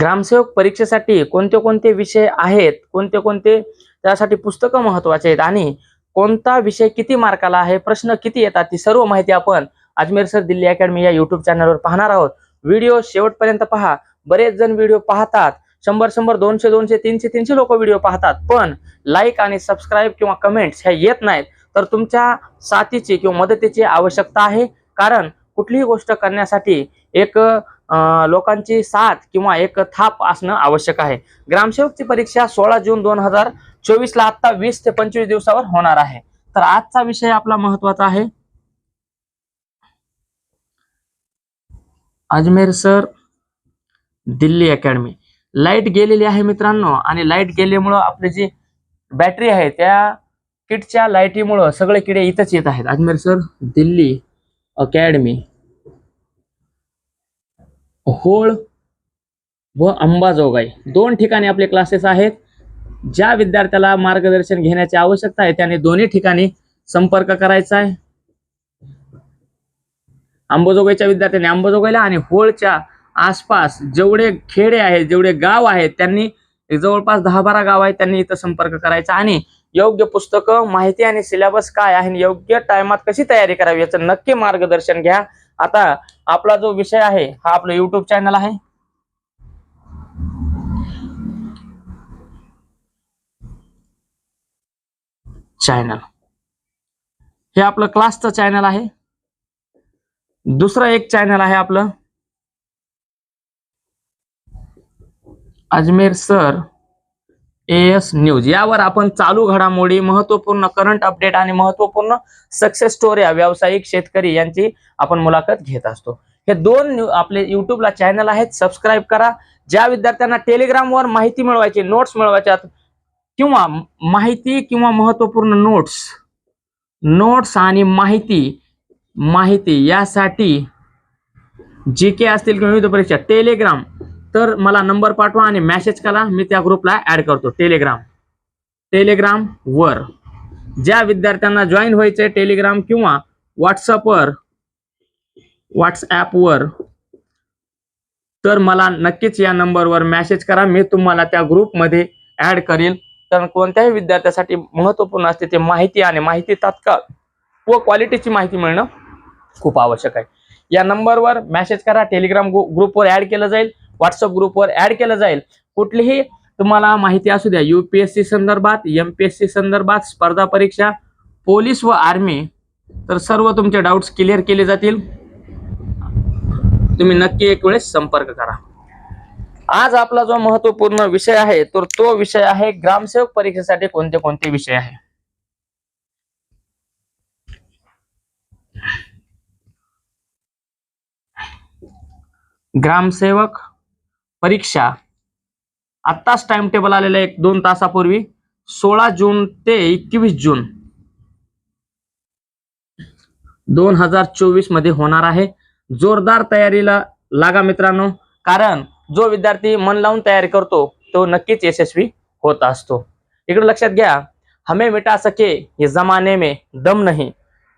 ग्रामसेवक परीक्षेसाठी कोणते कोणते विषय आहेत कोणते कोणते त्यासाठी पुस्तकं महत्त्वाचे आहेत आणि कोणता विषय किती मार्काला आहे प्रश्न किती येतात ती सर्व माहिती आपण अजमेर सर दिल्ली अकॅडमी या युट्यूब चॅनलवर पाहणार आहोत. व्हिडिओ शेवटपर्यंत पहा. बरेच जण व्हिडिओ पाहतात. शंभर शंभर दोनशे दोनशे तीनशे तीनशे लोक व्हिडिओ पाहतात. पण लाईक आणि सबस्क्राईब किंवा कमेंट्स ह्या येत नाहीत. तर तुमच्या साथीची किंवा मदतीची आवश्यकता आहे. कारण कुठलीही गोष्ट करण्यासाठी एक लोकांची साथ किंवा एक थाप असणं आवश्यक आहे. ग्रामसेवकची परीक्षा सोळा जून दोन हजार चोवीस ला आता वीस ते पंचवीस दिवसावर होणार आहे. तर आजचा विषय आपला महत्त्वाचा आहे. Ajmer sir Delhi academy. Light गेलेली आहे मित्रांनो आणि लाइट गेल्यामुळं आपली जी बॅटरी आहे त्या किटच्या लाईटीमुळं सगळे किडे इथंच येत आहेत. अजमेर सर दिल्ली. अकॅडमी. होळ व अंबाजोगाई. दोन ठिकाणी आपले क्लासेस आहेत. ज्या विद्यार्थ्याला मार्गदर्शन घेण्याची आवश्यकता आहे त्याने दोन्ही ठिकाणी संपर्क करायचा आहे. अंबाजोगाईच्या विद्यार्थ्यांनी अंबाजोगाईला आणि होळच्या आसपास जेवढे खेडे आहेत जेवढे गाव आहेत त्यांनी जवळपास दहा बारा गाव आहेत त्यांनी इथं संपर्क करायचा आणि योग्य पुस्तकं माहिती आणि सिलेबस काय आहे आणि योग्य टायमात कशी तयारी करावी याचं नक्की मार्गदर्शन घ्या. आता आपला जो विषय आहे हा आपलं युट्यूब चॅनल आहे. चॅनल हे आपलं क्लासचं चॅनल आहे. दुसरं एक चॅनल आहे आपलं. Ajmer sir S news. यावर आपण चालू घडामोडी महत्त्वपूर्ण करंट अपडेट आणि महत्त्वपूर्ण सक्सेस स्टोऱ्या व्यावसायिक शेतकरी यांची आपण मुलाखत घेत असतो. हे दोन न्यू- आपले युट्यूबला चॅनल आहेत सबस्क्राईब करा. ज्या विद्यार्थ्यांना टेलिग्रामवर माहिती मिळवायची नोट्स मिळवायच्यात किंवा माहिती किंवा महत्त्वपूर्ण नोट्स नोट्स आणि माहिती माहिती यासाठी जी के असतील किंवा विविध परीक्षा टेलिग्राम तर मला नंबर पाठवा आणि मेसेज करा. मी त्या ग्रुपला ऍड करतो. टेलिग्राम टेलिग्राम वर. ज्या विद्यार्थ्यांना जॉईन व्हायचे टेलिग्राम किंवा व्हॉट्सअपवर व्हॉट्सॲपवर तर मला नक्कीच या नंबरवर मेसेज करा. मी तुम्हाला त्या ग्रुपमध्ये ऍड करील कारण कोणत्याही विद्यार्थ्यासाठी महत्त्वपूर्ण असते ते माहिती आणि माहिती तात्काळ व क्वालिटीची माहिती मिळणं खूप आवश्यक आहे. या नंबरवर मेसेज करा. टेलिग्राम ग्रुपवर ऍड केलं जाईल. व्हॉट्सअप ग्रुपवर ऍड केलं जाईल. कुठलीही तुम्हाला माहिती असू द्या युपीएससी संदर्भात एमपीएससी संदर्भात स्पर्धा परीक्षा पोलीस व आर्मी तर सर्व तुमचे डाऊट्स क्लिअर केले जातील. तुम्ही नक्की एक वेळेस संपर्क करा. आज आपला जो महत्त्वपूर्ण विषय आहे तर तो विषय आहे ग्रामसेवक परीक्षेसाठी कोणते कोणते विषय आहे? ग्रामसेवक परीक्षा. आत्ताच टाइम टेबल आहे एक दोन तासापूर्वी. सोळा जून ते एकवीस जून. दोन हज़ार चोवीस मध्ये होणार आहे. जोरदार तयारीला लागा मित्रांनो. कारण जो विद्यार्थी मन लावून तयारी करतो तो नक्कीच यशस्वी होत असतो. इकडे लक्षात घ्या. हमें मिटा सके ये जमाने में दम नहीं.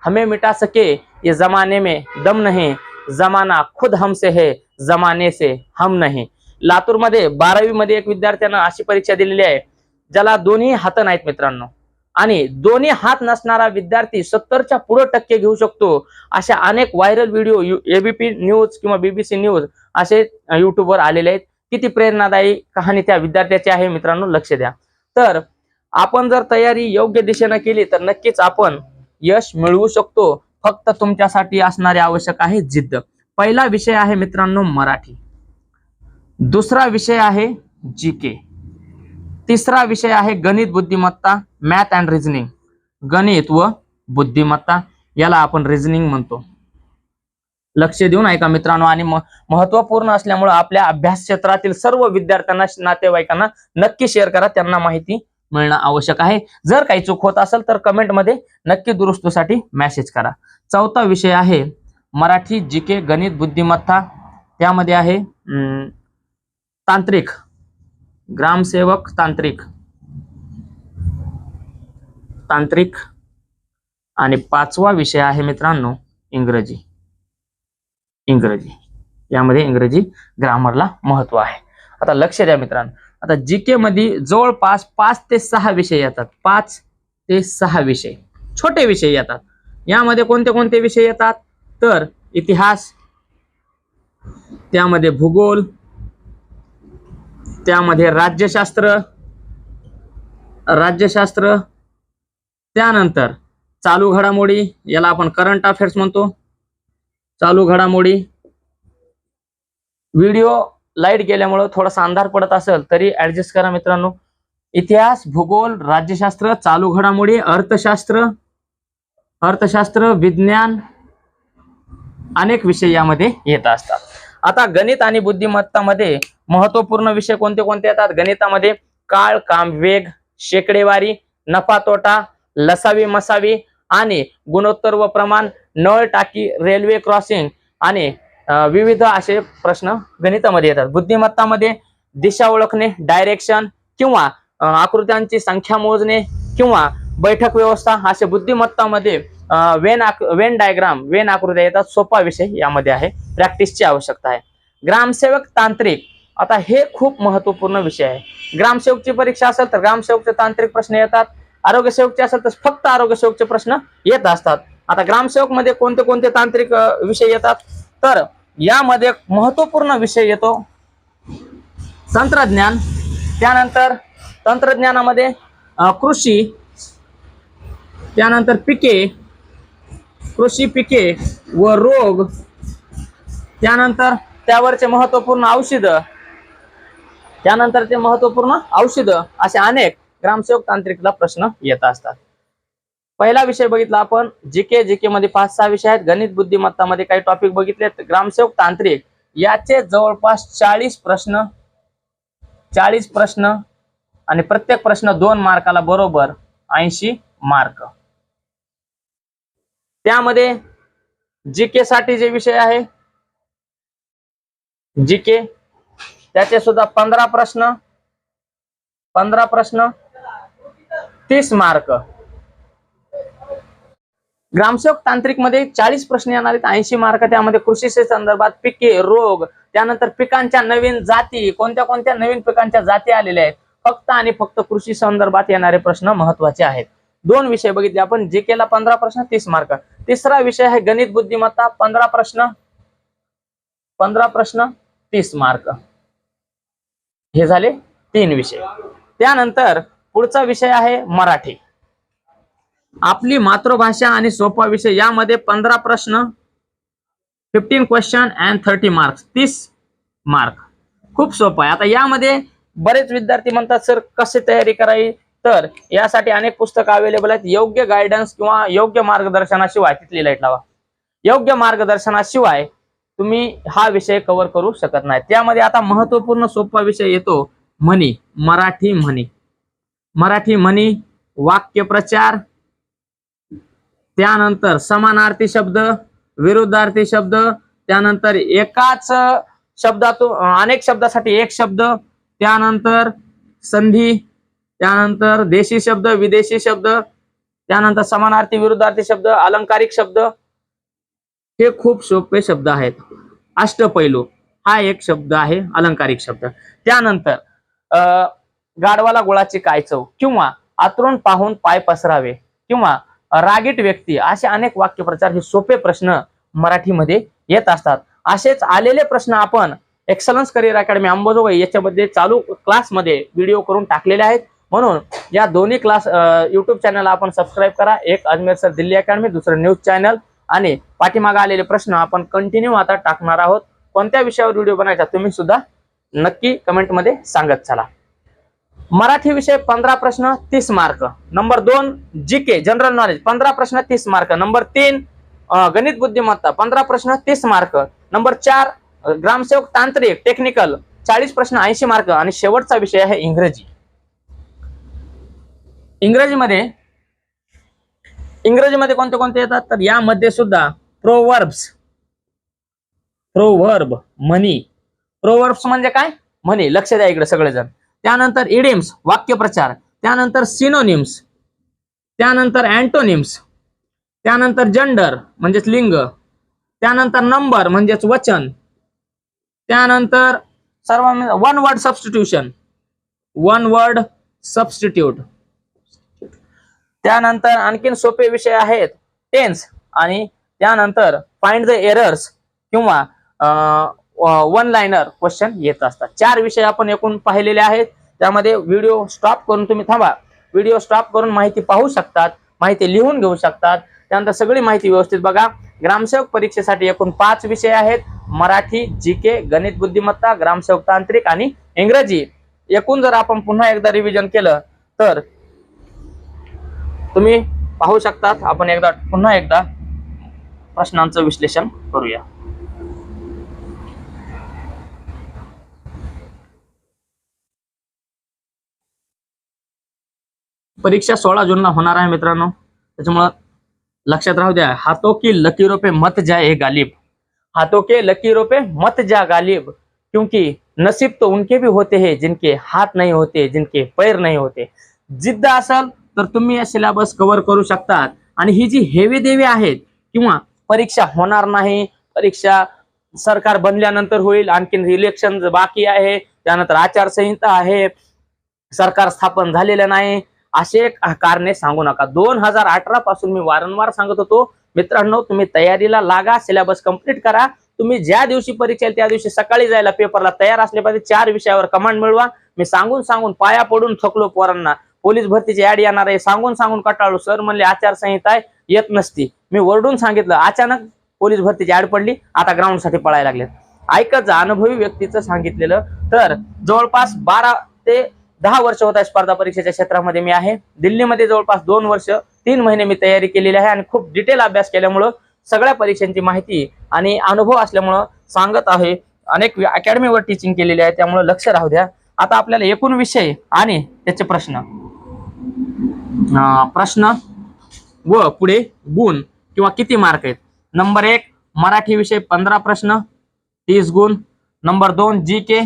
हमें मिटा सके ये जमाने में दम नहीं. जमाना खुद हमसे है, जमाने से हम नहीं. लातूरमध्ये बारावी मध्ये एक विद्यार्थ्यानं अशी परीक्षा दिलेली आहे ज्याला दोन्ही हात नाहीत मित्रांनो. आणि दोन्ही हात नसणारा विद्यार्थी सत्तरच्या पुढे टक्के घेऊ शकतो अशा अनेक व्हायरल व्हिडिओ एबीपी न्यूज किंवा बीबीसी न्यूज असे युट्यूबवर आलेले आहेत. किती प्रेरणादायी कहाणी त्या विद्यार्थ्याची आहे मित्रांनो लक्ष द्या. तर आपण जर तयारी योग्य दिशेनं केली तर नक्कीच आपण यश मिळवू शकतो. फक्त तुमच्यासाठी असणारे आवश्यक आहे जिद्द. पहिला विषय आहे मित्रांनो मराठी. दुसरा विषय आहे जी के तिसरा विषय आहे गणित बुद्धिमत्ता मॅथ अँड रिझनिंग गणित व बुद्धिमत्ता याला आपण रिझनिंग म्हणतो. लक्ष देऊन ऐका मित्रांनो आणि महत्त्वपूर्ण असल्यामुळे आपल्या अभ्यास क्षेत्रातील सर्व विद्यार्थ्यांना नातेवाईकांना नक्की शेअर करा त्यांना माहिती मिळणं आवश्यक आहे. जर काही चूक होत असेल तर कमेंटमध्ये नक्की दुरुस्तीसाठी मेसेज करा. चौथा विषय आहे मराठी जी के गणित बुद्धिमत्ता. त्यामध्ये आहे अं, तांत्रिक. ग्रामसेवक तांत्रिक. तांत्रिक आणि पाचवा विषय आहे मित्रांनो इंग्रजी. इंग्रजी. यामध्ये इंग्रजी ग्रामरला महत्त्व आहे. आता लक्ष द्या मित्रांनो. आता जी के मध्ये जवळपास पाच ते सहा विषय येतात. पाच ते सहा विषय. छोटे विषय येतात. यामध्ये कोणते कोणते विषय येतात? तर इतिहास त्यामध्ये भूगोल त्यामध्ये राज्यशास्त्र राज्यशास्त्र त्यानंतर चालू घडामोडी याला आपण करंट अफेअर्स म्हणतो. चालू घडामोडी. व्हिडिओ लाइट गेल्यामुळं थोडासा अंधार पडत असेल तरी ऍडजस्ट करा मित्रांनो. इतिहास भूगोल राज्यशास्त्र चालू घडामोडी अर्थशास्त्र अर्थशास्त्र विज्ञान अनेक विषय यामध्ये येत असतात. आता गणित आणि बुद्धिमत्तामध्ये महत्त्वपूर्ण विषय कोणते कोणते येतात? गणितामध्ये काळ काम वेग शेकडेवारी नफा तोटा लसावी मसावी आणि गुणोत्तर व प्रमाण नळ टाकी रेल्वे क्रॉसिंग आणि विविध असे प्रश्न गणितामध्ये येतात. बुद्धिमत्तामध्ये दिशा ओळखणे डायरेक्शन किंवा आकृत्यांची संख्या मोजणे किंवा बैठक व्यवस्था असे बुद्धिमत्तामध्ये वेन आक वेन डायग्राम वेन आकृत्या येतात. सोपा विषय यामध्ये आहे. प्रॅक्टिसची आवश्यकता आहे. ग्रामसेवक तांत्रिक आता हे खूप महत्त्वपूर्ण विषय आहे. ग्रामसेवकची परीक्षा असेल तर ग्रामसेवकचे तांत्रिक प्रश्न येतात. आरोग्यसेवकचे असेल तर फक्त आरोग्यसेवकचे प्रश्न येत असतात. आता ग्रामसेवकमध्ये कोणते कोणते तांत्रिक विषय येतात? तर यामध्ये महत्त्वपूर्ण विषय येतो तंत्रज्ञान. त्यानंतर तंत्रज्ञानामध्ये कृषी. त्यानंतर पिके. कृषी पिके व रोग. त्यानंतर त्यावरचे महत्त्वपूर्ण औषधं. त्यानंतर ते महत्त्वपूर्ण औषधं असे अनेक ग्रामसेवक तांत्रिकला प्रश्न येत असतात. पहिला विषय बघितला आपण जीके जीके मध्ये पाच सहा विषय आहेत. गणित बुद्धिमत्तामध्ये काही टॉपिक बघितले ग्रामसेवक तांत्रिक याचे जवळपास चाळीस प्रश्न चाळीस प्रश्न आणि प्रत्येक प्रश्न दोन मार्काला बरोबर ऐंशी मार्क. त्यामध्ये जीके साठी जे विषय आहे जीके त्याचे सुद्धा पंधरा प्रश्न. पंधरा प्रश्न. तीस मार्क. ग्रामसेवक तांत्रिकमध्ये चाळीस प्रश्न येणार आहेत. ऐंशी मार्क त्यामध्ये कृषी संदर्भात पिके रोग त्यानंतर पिकांच्या नवीन जाती कोणत्या कोणत्या नवीन पिकांच्या जाती आलेल्या आहेत? फक्त आणि फक्त कृषी संदर्भात येणारे प्रश्न महत्त्वाचे आहेत. दोन विषय बघितले आपण. जी केला पंधरा प्रश्न तीस मार्क. तिसरा विषय आहे गणित बुद्धिमत्ता. पंधरा प्रश्न. पंधरा प्रश्न तीस मार्क. हे झाले तीन विषय. त्यानंतर पुढचा विषय आहे मराठी. आपली मातृभाषा आणि सोपा विषय यामध्ये पंधरा प्रश्न fifteen question and thirty marks तीस मार्क खूप सोपं आहे. आता यामध्ये बरेच विद्यार्थी म्हणतात सर कसे तयारी करावी? तर यासाठी अनेक पुस्तकं अवेलेबल आहेत. योग्य गायडन्स किंवा योग्य मार्गदर्शनाशिवाय तिथली लाइट लावा. योग्य मार्गदर्शनाशिवाय तुम्ही हा विषय कव्हर करू शकत नाही. त्यामध्ये आता महत्त्वपूर्ण सोपा विषय येतो. म्हणी. मराठी म्हणी. मराठी म्हणी वाक्यप्रचार त्यानंतर समानार्थी शब्द विरुद्धार्थी शब्द त्यानंतर एकाच शब्दातून अनेक शब्दासाठी एक शब्द त्यानंतर संधी त्यानंतर देशी शब्द विदेशी शब्द त्यानंतर समानार्थी विरुद्धार्थी शब्द अलंकारिक शब्द हे खूप सोपे शब्द आहेत. अष्टपैलू हा एक शब्द आहे अलंकारिक शब्द. त्यानंतर अं, गाढवाला गुळाची काय चव? किंवा आतरून पाहून पाय पसरावे. किंवा रागीट व्यक्ती असे अनेक वाक्यप्रचार हे सोपे प्रश्न मराठीमध्ये येत असतात. असेच आलेले प्रश्न आपण एक्सलन्स करिअर अकॅडमी अंबाजोगाई याच्यामध्ये चालू क्लासमध्ये व्हिडिओ करून टाकलेले आहेत. म्हणून या दोन्ही क्लास यूट्यूब चॅनल आपण सबस्क्राईब करा. एक अजमेर सर दिल्ली अकॅडमी दुसरं न्यूज चॅनल आणि पाठीमागे आलेले प्रश्न आपण कंटिन्यू आता टाकणार आहोत. कोणत्या विषयावर व्हिडिओ बनायचा तुम्ही सुद्धा नक्की कमेंटमध्ये सांगत चला. मराठी विषय पंधरा प्रश्न तीस मार्क नंबर दोन जी के जनरल नॉलेज पंधरा प्रश्न तीस मार्क नंबर तीन गणित बुद्धिमत्ता. पंधरा प्रश्न तीस मार्क नंबर चार ग्रामसेवक तांत्रिक टेक्निकल चाळीस प्रश्न ऐंशी मार्क आणि शेवटचा विषय आहे इंग्रजी. इंग्रजीमध्ये इंग्रजीमध्ये कोणते कोणते येतात? तर यामध्ये सुद्धा प्रोवर्ब्स प्रोवर्ब म्हणी. प्रोवर्ब्स म्हणजे काय? म्हणी. लक्ष द्या इकडे सगळेजण. त्यानंतर इडिम्स वाक्यप्रचार. त्यानंतर सिनोनिम्स त्यानंतर अँटोनिम्स त्यानंतर जंडर म्हणजेच लिंग. त्यानंतर नंबर म्हणजेच वचन. त्यानंतर सर्व one word substitution one word substitute त्यानंतर आणखीन सोपे विषय आहेत. टेन्स आणि त्यानंतर फाइंड द एरर्स किंवा वन लाईनर क्वेश्चन येत असतात. चार विषय आपण एकूण पाहिलेले आहेत. त्यामध्ये व्हिडिओ स्टॉप करून तुम्ही थांबा. व्हिडिओ स्टॉप करून माहिती पाहू शकतात माहिती लिहून घेऊ शकतात. त्यानंतर सगळी माहिती व्यवस्थित बघा. ग्रामसेवक परीक्षेसाठी एकूण पाच विषय आहेत. मराठी जी के गणित बुद्धिमत्ता ग्रामसेवक तांत्रिक आणि इंग्रजी. एकूण जर आपण पुन्हा एकदा रिव्हिजन केलं तर तुम्ही पाहू शकतात. आपण एकदा पुन्हा एकदा प्रश्नांचं विश्लेषण करूया. परीक्षा सोळा जूनला होणार आहे मित्रांनो. त्याच्यामुळं लक्षात राहू द्या हाथों की लकी पे मत जा ए गालिब. हाथों के लकी पे मत जा गालिब. क्योंकि नसीब तो उनके भी होते हैं जिनके हाथ नहीं होते जिनके पैर नहीं होते. जिद्द असल तर तुम्ही या सिलेबस कव्हर करू शकतात. आणि ही जी हेवी देवी आहेत किंवा परीक्षा होणार नाही परीक्षा सरकार बनल्यानंतर होईल आणखीन इलेक्शन बाकी आहे त्यानंतर आचारसंहिता आहे सरकार स्थापन झालेलं नाही असे कारणे सांगू नका. दोन हजार अठरा पासून मी वारंवार सांगत होतो मित्रांनो तुम्ही तयारीला लागा सिलेबस कंप्लीट करा. तुम्ही ज्या दिवशी परीक्षा आहे त्या दिवशी सकाळी जायला पेपरला तयार असले पाहिजे. चार विषयावर कमांड मिळवा. मी सांगून सांगून पाया पडून थकलो पोरांना. पोलीस भरतीची ऍड येणार आहे. सांगून सांगून कटाळलो. सर म्हणले आचारसंहिता येत नसती. मी वरडून सांगितलं अचानक पोलीस भरतीची ऍड पडली. आता ग्राउंडसाठी पळायला लागलेत. ऐकत जा अनुभवी व्यक्तीचं सांगितलेलं. तर जवळपास बारा ते दहा वर्ष होत आहे स्पर्धा परीक्षेच्या क्षेत्रामध्ये मी आहे. दिल्लीमध्ये जवळपास दोन वर्ष तीन महिने मी तयारी केलेली आहे आणि खूप डिटेल अभ्यास केल्यामुळं सगळ्या परीक्षांची माहिती आणि अनुभव असल्यामुळं सांगत आहे. अनेक अकॅडमीवर टीचिंग केलेली आहे त्यामुळे लक्ष राहू द्या. आता आपल्याला एकूण विषय आणि त्याचे प्रश्न. प्रश्न व पुढे गुण किंवा किती मार्क आहेत? नंबर एक मराठी विषय पंधरा प्रश्न तीस गुण. नंबर दोन जी के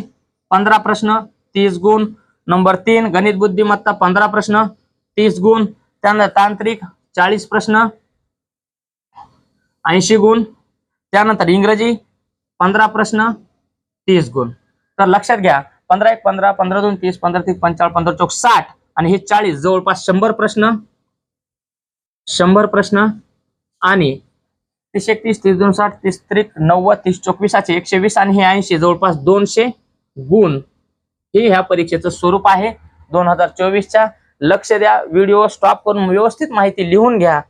पंधरा प्रश्न तीस गुण. नंबर तीन गणित बुद्धिमत्ता पंधरा प्रश्न तीस गुण. त्यानंतर तांत्रिक चाळीस प्रश्न ऐंशी गुण. त्यानंतर इंग्रजी पंधरा प्रश्न तीस गुण. तर लक्षात घ्या पंधरा एक पंधरा पंधरा दोन तीस पंधरा तीस पंचावन्न पंधरा चौक साठ. आणि हे चाळीस जवळपास शंभर प्रश्न शंभर प्रश्न आणि तीस एकतीस तीस दोन साठ तीस त्रिक नव्वद तीस चोवीसाचे एकशे वीस आणि हे ऐंशी जवळपास दोनशे गुण हे ह्या परीक्षेचं स्वरूप आहे. दोन हजार चोवीसच्या लक्ष द्या व्हिडिओ स्टॉप करून व्यवस्थित माहिती लिहून घ्या.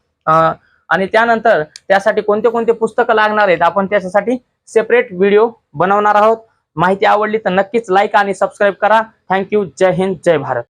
आणि त्यानंतर त्यासाठी कोणते कोणते पुस्तकं लागणार आहेत आपण त्याच्यासाठी सेपरेट व्हिडिओ बनवणार आहोत. माहिती आवडली तर नक्कीच लाईक आणि सबस्क्राईब करा. थँक्यू जय हिंद जय भारत.